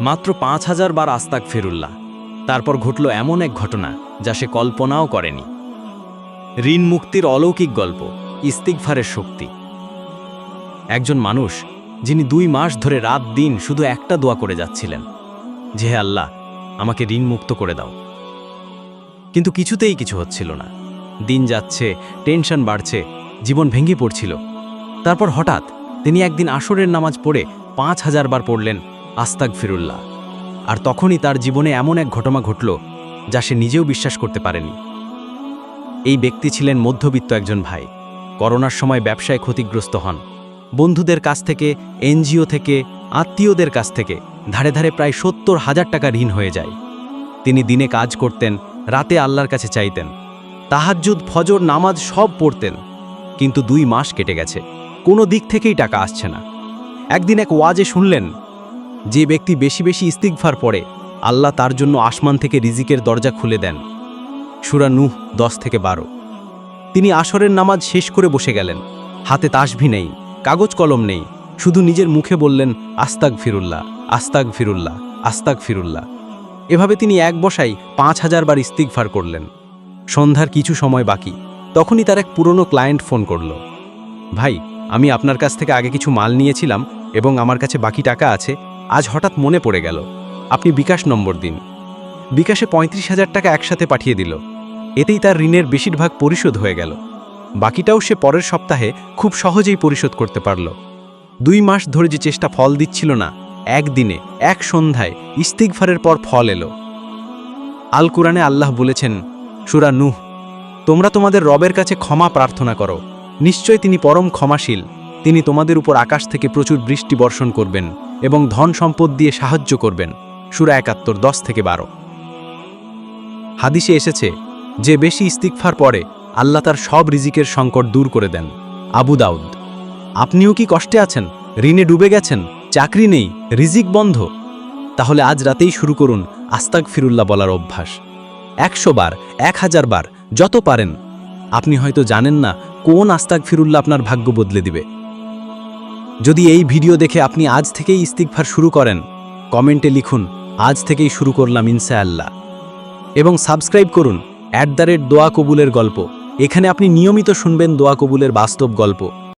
মাত্র পাঁচ হাজার বার আস্তাক ফেরুল্লাহ। তারপর ঘটল এমন এক ঘটনা যা সে কল্পনাও করেনি। ঋণ মুক্তির অলৌকিক গল্প ইস্তিকফারের শক্তি। একজন মানুষ, যিনি দুই মাস ধরে রাত দিন শুধু একটা দোয়া করে যাচ্ছিলেন, যে হে আল্লাহ, আমাকে ঋণ মুক্ত করে দাও। কিন্তু কিছুতেই কিছু হচ্ছিল না। দিন যাচ্ছে, টেনশন বাড়ছে, জীবন ভেঙে পড়ছিল। তারপর হঠাৎ তিনি একদিন আসরের নামাজ পড়ে পাঁচ হাজার বার পড়লেন আস্তাক ফিরুল্লাহ আর তখনই তার জীবনে এমন এক ঘটনা ঘটল যা সে নিজেও বিশ্বাস করতে পারেনি। এই ব্যক্তি ছিলেন মধ্যবিত্ত একজন ভাই। করোনার সময় ব্যবসায় ক্ষতিগ্রস্ত হন। বন্ধুদের কাছ থেকে, এনজিও থেকে, আত্মীয়দের কাছ থেকে ধারে ধারে প্রায় সত্তর হাজার টাকা ঋণ হয়ে যায়। তিনি দিনে কাজ করতেন, রাতে আল্লাহর কাছে চাইতেন। তাহাজ্জুদ, ফজর, নামাজ সব পড়তেন। কিন্তু দুই মাস কেটে গেছে। কোনো দিক থেকেই টাকা আসছে না। একদিন এক ওয়াজে শুনলেন যে ব্যক্তি বেশি বেশি ইস্তিকভার পড়ে, আল্লাহ তার জন্য আসমান থেকে রিজিকের দরজা খুলে দেন। সুরা নুহ দশ থেকে বারো। তিনি আসরের নামাজ শেষ করে বসে গেলেন। হাতে তাসভি নেই, কাগজ কলম নেই, শুধু নিজের মুখে বললেন আস্তাক ফিরুল্লাহ আস্তাক ফিরুল্লাহ আস্তাক ফিরুল্লাহ এভাবে তিনি এক বসাই পাঁচ হাজার বার ইস্তিকভার করলেন। সন্ধ্যার কিছু সময় বাকি, তখনই তার এক পুরনো ক্লায়েন্ট ফোন করল। ভাই, আমি আপনার কাছ থেকে আগে কিছু মাল নিয়েছিলাম এবং আমার কাছে বাকি টাকা আছে আজ হঠাৎ মনে পড়ে গেল, আপনি বিকাশ নম্বর দিন। বিকাশে পঁয়ত্রিশ হাজার টাকা একসাথে পাঠিয়ে দিল। এতেই তার ঋণের বেশিরভাগ পরিশোধ হয়ে গেল। বাকিটাও সে পরের সপ্তাহে খুব সহজেই পরিশোধ করতে পারল। দুই মাস ধরে যে চেষ্টা ফল দিচ্ছিল না, একদিনে, এক সন্ধ্যায় ইস্তিগফারের পর ফল এলো। আল কুরআনে আল্লাহ বলেছেন, সুরা নুহ, তোমরা তোমাদের রবের কাছে ক্ষমা প্রার্থনা করো। নিশ্চয় তিনি পরম ক্ষমাশীল। তিনি তোমাদের উপর আকাশ থেকে প্রচুর বৃষ্টি বর্ষণ করবেন। এবং ধন সম্পদ দিয়ে সাহায্য করবেন। সুরা একাত্তর, দশ থেকে বারো। হাদিসে এসেছে, যে বেশি ইস্তিকফার পরে আল্লাহ তার সব রিজিকের সংকট দূর করে দেন। আবু দাউদ, আপনিও কি কষ্টে আছেন? ঋণে ডুবে গেছেন? চাকরি নেই? রিজিক বন্ধ? তাহলে আজ রাতেই শুরু করুন আস্তাক ফিরুল্লাহ বলার অভ্যাস। একশো বার, এক হাজার বার, যত পারেন। আপনি হয়তো জানেন না কোন আস্তাক ফিরুল্লাহ আপনার ভাগ্য বদলে দিবে। যদি এই ভিডিও দেখে আপনি আজ থেকেই ইস্তিকফার শুরু করেন, কমেন্টে লিখুন, আজ থেকেই শুরু করলাম ইনশাআল্লাহ। এবং সাবস্ক্রাইব করুন, অ্যাট দ্য রেট দোয়া কবুলের গল্প। এখানে আপনি নিয়মিত শুনবেন দোয়া কবুলের বাস্তব গল্প।